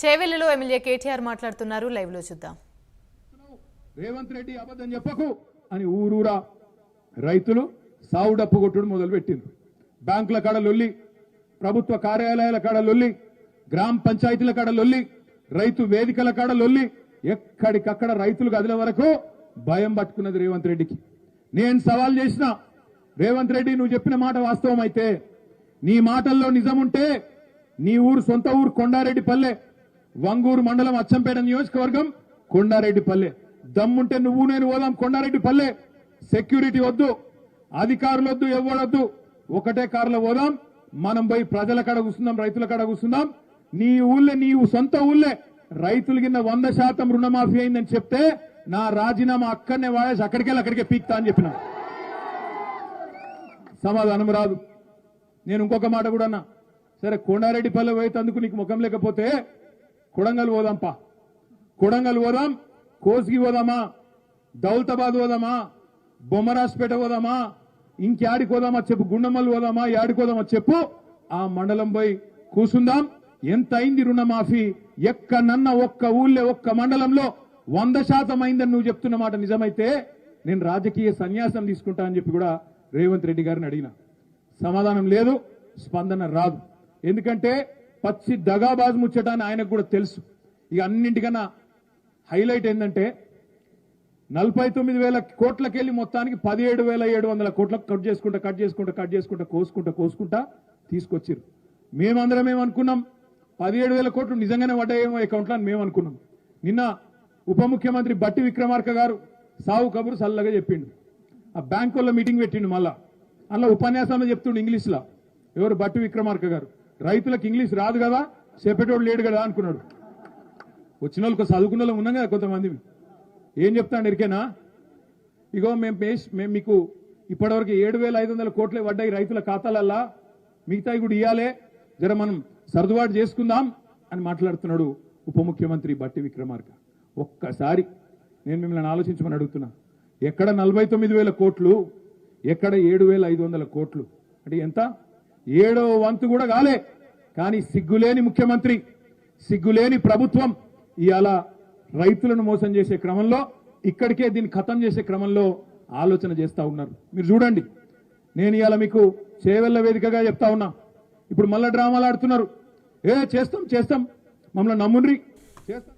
చేవెళ్ళలో MLA KTR మాట్లాడుతున్నారు. లైవ్లో చూద్దాం. రేవంత్ రెడ్డి అబద్ధం చెప్పకు అని ఊరూరా రైతులు సావు డప్పు కొట్టుడు మొదలు పెట్టింది బ్యాంకుల కాడ లొల్లి ప్రభుత్వ కార్యాలయాల కాడ లొల్లి గ్రామ పంచాయతీల కాడ లొల్లి రైతు వేదికల కాడ లొల్లి ఎక్కడికక్కడ రైతులు కదిలే వరకు భయం పట్టుకున్నది రేవంత్ రెడ్డికి. నేను సవాల్ చేసిన రేవంత్ రెడ్డి నువ్వు చెప్పిన మాట వాస్తవం అయితే నీ మాటల్లో నిజం ఉంటే నీ ఊరు సొంత ఊరు కొండారెడ్డి పల్లె వంగూరు మండలం అచ్చంపేట నియోజకవర్గం కొండారెడ్డి పల్లె దమ్ముంటే నువ్వు నేను పోదాం కొండారెడ్డి పల్లె సెక్యూరిటీ వద్దు అధికారులు వద్దు ఎవడొద్దు ఒకటే కారులో పోదాం మనం పోయి ప్రజల కడ కూర్చుందాం రైతుల కడ కూర్చుందాం. నీ ఊళ్ళే నీ సొంత ఊళ్ళే. రైతులు కింద వంద శాతం రుణమాఫీ అయిందని చెప్తే నా రాజీనామా అక్కడనే వాడేసి అక్కడికెళ్ళి అక్కడికే పీక్తా అని చెప్పిన. సమాధానం రాదు. నేను ఇంకొక మాట కూడా అన్నా. సరే కొండారెడ్డి పల్లె అందుకు నీకు ముఖం లేకపోతే కొడంగల్ పోదాంపా. కొడంగల్ పోదాం కోసిగి పోదామా దౌలతాబాద్ పోదామా బొమ్మరాజ్పేట పోదామా ఇంక్యాడికి పోదామా చెప్పు గుండమల్లి పోదామా యాడికి చెప్పు. ఆ మండలం పోయి కూసుందాం. ఎంత అయింది రుణమాఫీ? ఎక్కడన్న ఒక్క ఊళ్ళో ఒక్క మండలంలో వంద శాతం అయిందని నువ్వు చెప్తున్న మాట నిజమైతే నేను రాజకీయ సన్యాసం తీసుకుంటా అని చెప్పి కూడా రేవంత్ రెడ్డి గారిని అడిగిన. సమాధానం లేదు స్పందన రాదు. ఎందుకంటే పచ్చి దగాబాజ్ ముచ్చట అని ఆయనకు కూడా తెలుసు. ఇక అన్నింటికన్నా హైలైట్ ఏంటంటే నలభై తొమ్మిది వేల కోట్లకెళ్ళి మొత్తానికి పదిహేడు వేల ఏడు వందల కోట్లకు కట్ చేసుకుంటా కట్ చేసుకుంటా కట్ చేసుకుంటా కోసుకుంటా కోసుకుంటా తీసుకొచ్చారు మేమందరం ఏమనుకున్నాం? పదిహేడు వేల కోట్లు నిజంగానే పడ్డాయేమో అకౌంట్లో అని మేము అనుకున్నాం నిన్న ఉప ముఖ్యమంత్రి బట్టి విక్రమార్క గారు సావు కబురు సల్లగా చెప్పిండు. ఆ బ్యాంకుల్లో మీటింగ్ పెట్టిండు మళ్ళా. అందులో ఉపన్యాసంలో చెప్తుండు ఇంగ్లీష్లో. ఎవరు? బట్టి విక్రమార్క గారు. రైతులకు ఇంగ్లీష్ రాదు కదా చెప్పేటోడు లేడు కదా అనుకున్నాడు. వచ్చిన వాళ్ళకి చదువుకున్న వాళ్ళం ఉన్నాం కదా కొంతమంది. ఏం చెప్తాను ఎరికేనా? ఇగో మేము మేము మీకు ఇప్పటివరకు ఏడు వేల ఐదు వందల కోట్లే పడ్డాయి రైతుల ఖాతాలల్లా. మిగతా కూడా ఇవ్వాలే జర మనం సర్దుబాటు చేసుకుందాం అని మాట్లాడుతున్నాడు ఉప ముఖ్యమంత్రి బట్టి విక్రమార్క. ఒక్కసారి నేను మిమ్మల్ని ఆలోచించమని అడుగుతున్నా. ఎక్కడ నలభై తొమ్మిది వేల కోట్లు ఎక్కడ ఏడు వేల ఐదు వందల కోట్లు? అంటే ఎంత? ఏడో వంతు కూడా కాలే. కానీ సిగ్గులేని ముఖ్యమంత్రి సిగ్గులేని ప్రభుత్వం ఇవాళ రైతులను మోసం చేసే క్రమంలో ఇక్కడికే దీన్ని ఖతం చేసే క్రమంలో ఆలోచన చేస్తూ ఉన్నారు. మీరు చూడండి నేను ఇవాళ మీకు చేవెళ్ళ వేదికగా చెప్తా ఉన్నా. ఇప్పుడు మళ్ళా డ్రామాలు ఆడుతున్నారు. ఏ చేస్తాం చేస్తాం. మమ్మల్ని నమ్ముండ్రి. చేస్తాం.